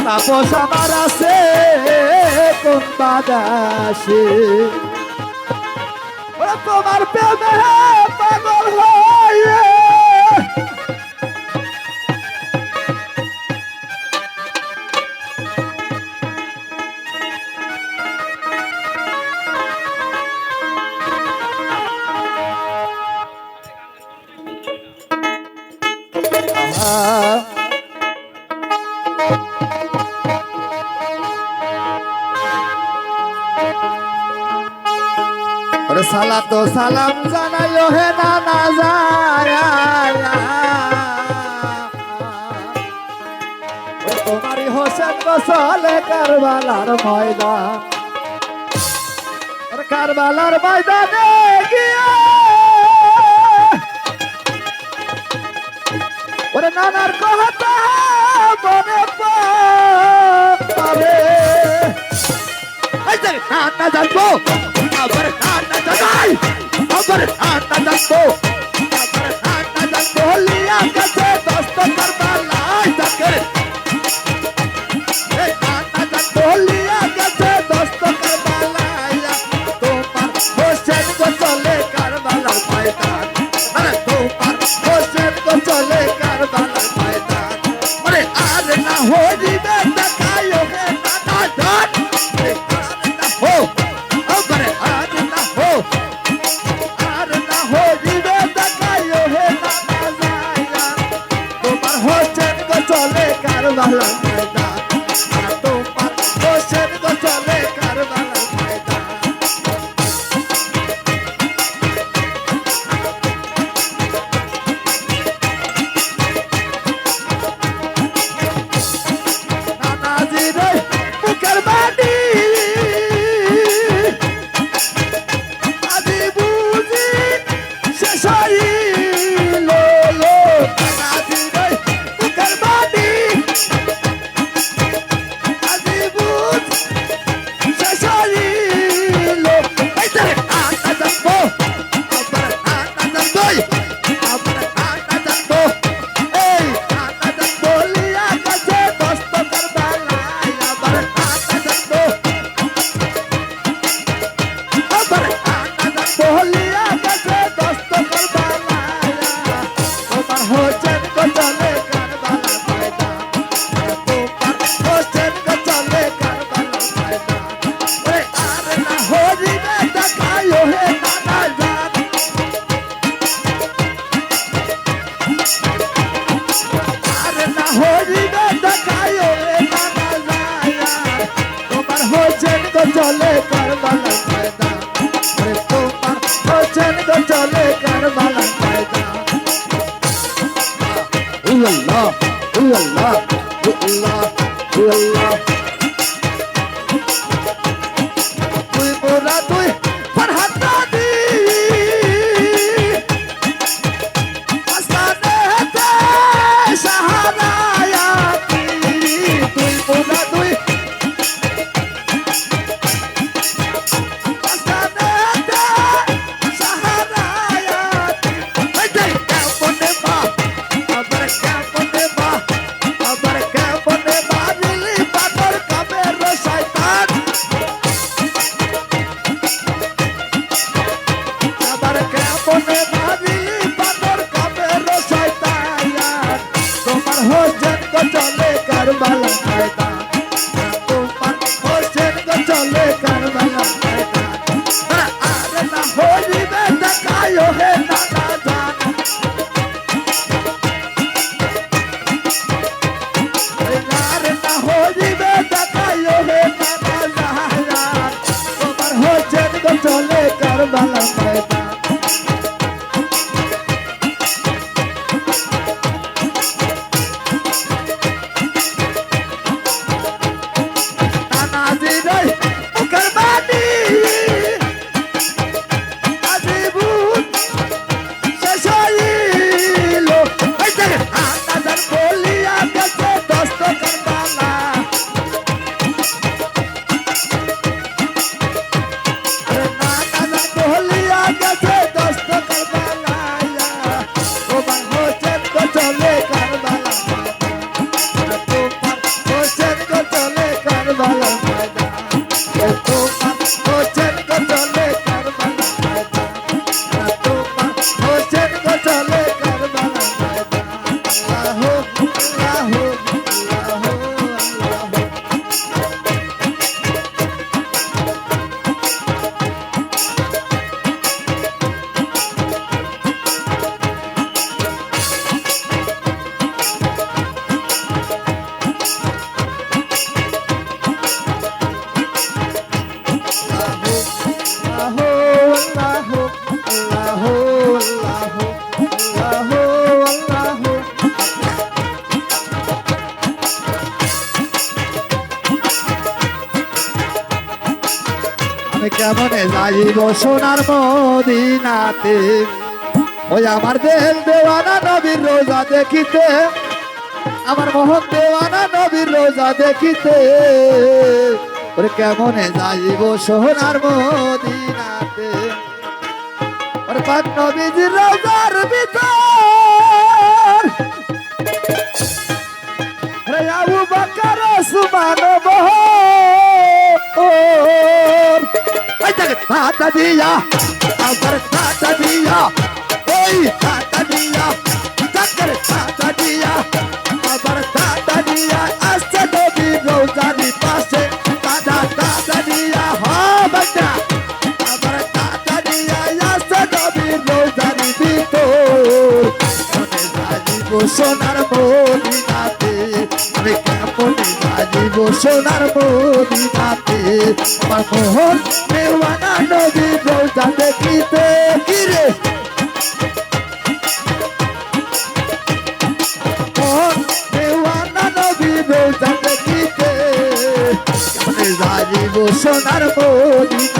তাপস আমার আছে কোন বাদাসে তোমার প্রেমে পাগল হয় ওরে সালা তো সালাম জানাই হে নানা তোমারি হোসেন গোসলে কারবালার ময়দান। কারবালার ময়দানে গিয়া। ওরে নানার কথা মনে পাবে হাত না জানব আমার হাত না জানাই আমার হাত না জানাই Carta. 怎么了？Bala, bala, bala. কেমনে যাইব সোনার মদিনাতে, ওই আমার দেল দেওয়ানা নবীর রোজা দেখিতে, আমার মোহন দেওয়ানা নবীর রোজা দেখিতে। ওরে কেমনে যাইব সোনার মদিনাতে? ওরে পাক নবীজির রোজার ভিতর। রে আবু বকর ওসমান হাতা দিয়া, আবার হাতা দিয়া, ওই হাতা দিয়া চাকর হাতা দিয়া, আবার হাতা দিয়া, আসছে নবী রোজারি পাশে দাদা দাদা দিয়া, হা বাচ্চা আবার হাতা দিয়া, আসছে নবী রোজারি ভিতর। মনে যাইব সোনার মদিনাতে আমার মোহন মেওয়ানা নবী রোজা দেখিতে। কিরে সোনার মদিনাতে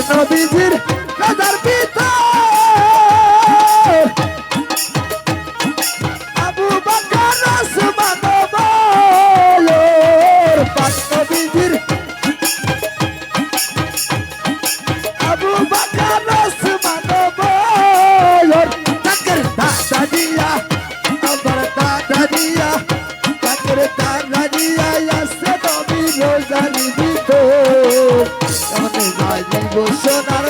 পাক সোনার